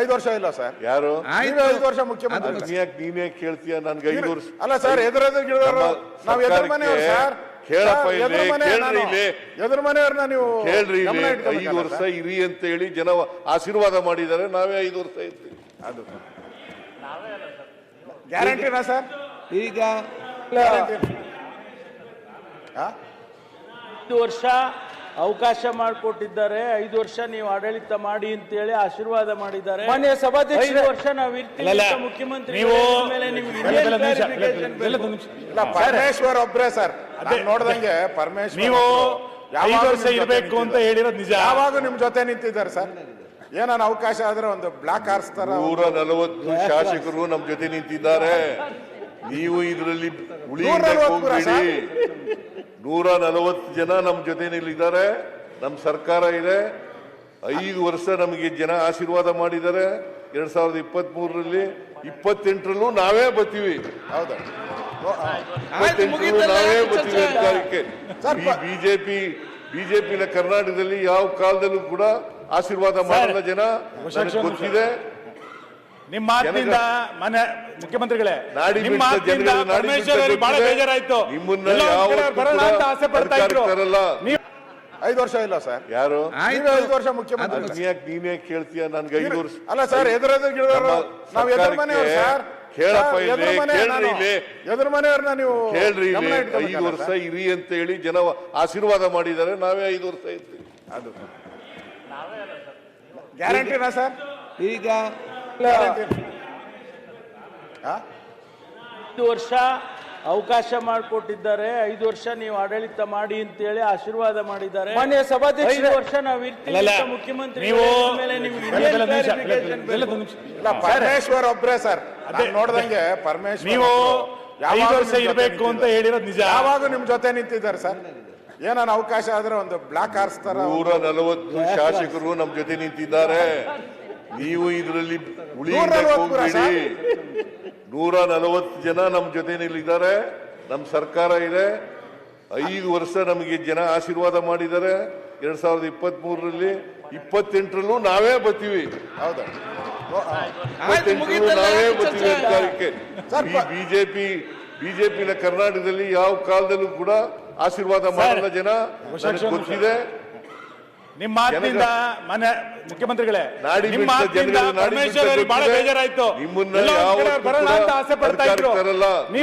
ಐದು ವರ್ಷ ಇಲ್ಲ ಸರ್. ಯಾರು? ನೀವೇ ಐದು ವರ್ಷ ಮುಖ್ಯಮಂತ್ರಿ. ಅದ್ ನೀಯಾಕ್ ನೀನೇ ಕೇಳ್ತೀಯ ನನ್ಗೆ ಐದು ವರ್ಷ ಅಲ್ಲ ಸರ್ ಎದುರೆದುರು ಗಿಡದವರು ನಮ್ಮ ನಾವು ಎದುರು ಮನೆಯವರು ಸರ್. ಕೇಳಪ್ಪ ಎದುರು ಇಲ್ಲಿ, ಮನೆ ಕೇಳ್ರಿ. ಇಲ್ಲಿ. ಎದುರು ಮನೆಯವ್ರನ್ನ ನೀವು ಕೇಳ್ರಿ ಇಲ್ಲಿ. ಇಟ್ಕೊಬೇಕಲ್ಲ ಐದು ವರ್ಷ ಸರ್? ಇರಿ ಅಂತ ಹೇಳಿ ಜನ ಆಶೀರ್ವಾದ ಮಾಡಿದ್ದಾರೆ. ನಾವೇ ಐದು ವರ್ಷ ಇರ್ತೀವಿ. ಅದು. ಗ್ಯಾರಂಟಿನಾ ಸರ್? ಈಗ ಗ್ಯಾರಂಟಿ ಹಾ ಐದು ವರ್ಷ ಅವಕಾಶ ಮಾಡಿಕೊಟ್ಟಿದ್ದಾರೆ. ಐದು ವರ್ಷ ನೀವು ಆಡಳಿತ ಮಾಡಿ ಅಂತೇಳಿ ಆಶೀರ್ವಾದ ಮಾಡಿದ್ದಾರೆ. ಮಾನ್ಯ ಸಭಾಧ್ಯಕ್ಷ ಐದು ವರ್ಷ ನಾವು ಇರ್ತೀವಿ ಮುಖ್ಯಮಂತ್ರಿ ನೀವು- ಮೇಲೆ ನಿಮ್ಗೆ ಎಲ್ಲ ಇನ್ನೇನ್ ಎಲ್ಲ ನಿಮಿಷ, ಎಲ್ಲ- clarification ಎಲ್ಲ- ಎಲ್ಲ ಬೇಕು? ನಿಮಿಷ. ಇಲ್ಲ ಪರಮೇಶ್ವರ್ ಒಬ್ರೇ ಸರ್. ನಾನ್ ನೋಡ್ದಂಗೆ ಪರಮೇಶ್ವರ್ ನೀವು ಯಾವಾಗ್ಲೂ ಐದು ವರ್ಷ ನಿಮ್ ಜೊತೆ ಇರಬೇಕು ಅಂತ ನಿಂತಿದ್ದಾರೆ. ಹೇಳಿರೋದು ನಿಜ. ಯಾವಾಗ ನಿಮ್ ಜೊತೆ ನಿಂತಿದ್ದಾರೆ ಸರ್. ಏನಾನ ಅವಕಾಶ ಆದ್ರೆ ಒಂದು ಬ್ಲಾಕ್ ಆರ್ಸ್ತಾರ? ನೂರ ನಲವತ್ತು ಶಾಸಕರು ನಮ್ ಜೊತೆ ನಿಂತಿದ್ದಾರೆ. ನೀವು ಇದರಲ್ಲಿ ಉಳಿಯಬೇಕು ನೂರ ನಲವತ್ತು ಪುರ ಹೋಗ್ಬೇಡಿ ನೂರ ನಲವತ್ತು ಜನ ನಮ್ಮ ಜೊತೆನಲ್ಲಿದ್ದಾರೆ ನಮ್ಮ ಸರ್ಕಾರ ಇದೆ. ಐದು ವರ್ಷ ನಮಗೆ ಜನ ಆಶೀರ್ವಾದ ಮಾಡಿದ್ದಾರೆ. ಎರಡ್ ಸಾವಿರದ ಇಪ್ಪತ್ತ್ ಮೂರರಲ್ಲಿ ಇಪ್ಪತ್ತೆಂಟರಲ್ಲೂ ನಾವೇ ಬರ್ತೀವಿ ಹೌದಾ. ಇಪ್ಪತ್ತೆಂಟರಲ್ಲೂ ನಾವೇ ಬರ್ತೀವಿ? ಅಧಿಕಾರಕ್ಕೆ. ಪ- ಬಿಜೆಪಿ ಬಿಜೆಪಿನ ಕರ್ನಾಟಕದಲ್ಲಿ ಯಾವ ಕಾಲದಲ್ಲೂ ಕೂಡ ಆಶೀರ್ವಾದ ಮಾಡಿದ ಜನ ಗೊತ್ತಿದೆ. ನಿಮ್ಮ ಮಾತಿನಿಂದ ಮನೆ ಮುಖ್ಯಮಂತ್ರಿಗಳೇ ನಾಡಿ ನಿಮ್ಮ ಮಾತಿನಿಂದ ನಾಡಿ ಪರಮೇಶ್ವರ್ ಅವರಿಗೆ ಬಹಳ ಬೇಜಾರಾಯ್ತು. ಬರೋಣ ಅಂತ ಆಸೆ ಪಡ್ತಾ ಇದ್ರು. ಐದು ವರ್ಷ ಇಲ್ಲ ಸರ್. ಯಾರು? ನೀವೇ ಐದು ವರ್ಷ ಮುಖ್ಯಮಂತ್ರಿ. ನೀನೇ ಕೇಳ್ತೀಯ? ನನ್ಗೆ ಐದು ವರ್ಷ ಅಲ್ಲ ಸರ್ ಎದುರೆದುರು ನಾವು ಎದುರು ಸರ್ಕಾರಕ್ಕೆ ಸರ್. ಕೇಳಪ್ಪ ಇಲ್ಲಿ, ಎದುರು ಕೇಳ್ರಿ ಇಲ್ಲಿ. ಎದುರು ಮನೆಯವ್ರನ್ನ ನೀವು ಕೇಳ್ರಿ ಇಲ್ಲಿ, ಐದು ವರ್ಷ ಇರಿ ಅಂತ ಹೇಳಿ ಜನ ಆಶೀರ್ವಾದ ಮಾಡಿದ್ದಾರೆ. ನಾವೇ ಐದು ವರ್ಷ ಇರ್ತೀವಿ. ಅದು. ಗ್ಯಾರಂಟಿನಾ ಸರ್? ಈಗ ಐದು ವರ್ಷ ಅವಕಾಶ ಮಾಡಿಕೊಟ್ಟಿದ್ದಾರೆ. ಐದು ವರ್ಷ ನೀವು ಆಡಳಿತ ಮಾಡಿ ಅಂತ ಹೇಳಿ ಆಶೀರ್ವಾದ ಮಾಡಿದ್ದಾರೆ. ಮಾನ್ಯ ಐದು ಸಭಾಧ್ಯಕ್ಷರೇ. ವರ್ಷ ನಾವು ಇರ್ತೀವಿ ಅಂತ ಮುಖ್ಯಮಂತ್ರಿ ನೀವು-. ಇಲ್ಲ ಪರಮೇಶ್ವರ್ ಒಬ್ರೇ ಸರ್. ಅದೇ ನೋಡ್ದಂಗೆ ಪರಮೇಶ್ವರ್ ನೀವು ಐದು ವರ್ಷ ಇರಬೇಕು ಅಂತ. ಹೇಳಿರೋದು ನಿಜ. ಯಾವಾಗ ನಿಮ್ ಜೊತೆ ನಿಂತಿದ್ದಾರೆ ಸರ್. ಏನಾನ ಅವಕಾಶ ಆದ್ರೆ ಒಂದು ಬ್ಲಾಕ್ ಆರ್ಸ್ತಾರ. ನೂರ ನಲವತ್ತು ಶಾಸಕರು ನಮ್ ಜೊತೆ ನಿಂತಿದ್ದಾರೆ. ನೀವು ಇದರಲ್ಲಿ ಉಳಿಯಬೇಕು ನೂರ ನಲವತ್ತು ಪುರ ಹೋಗ್ಬೇಡಿ ನೂರ ನಲವತ್ತು ಜನ ನಮ್ ಜೊತೆನಲ್ಲಿದ್ದಾರೆ ನಮ್ ಸರ್ಕಾರ ಇದೆ. ಐದು ವರ್ಷ ನಮಗೆ ಜನ ಆಶೀರ್ವಾದ ಮಾಡಿದ್ದಾರೆ. ಎರಡ್ ಸಾವಿರದ ಇಪ್ಪತ್ತ್ ಮೂರರಲ್ಲಿ ಇಪ್ಪತ್ತೆಂಟರಲ್ಲೂ ನಾವೇ ಬರ್ತೀವಿ. ಹೌದಾ? ನಾವೇ ಬರ್ತೀವಿ? ಅಧಿಕಾರಕ್ಕೆ. ಈ ಪ- ಬಿಜೆಪಿ ಬಿಜೆಪಿನ ಕರ್ನಾಟಕದಲ್ಲಿ ಯಾವ ಕಾಲದಲ್ಲೂ ಕೂಡ ಆಶೀರ್ವಾದ ಮಾಡಿದ ಜನ ಗೊತ್ತಿದೆ. ನಿಮ್ಮ ಮಾತಿನಿಂದ ಮನೆ ಮುಖ್ಯಮಂತ್ರಿಗಳೇ ನಿಮ್ಮ ಮಾತಿನಿಂದ ಪರಮೇಶ್ವರ್ ಬಹಳ. ಬೇಜಾರಾಯ್ತು ಬರೋಣ ಅಂತ ಆಸೆ ಪಡ್ತಾ ಇದ್ರು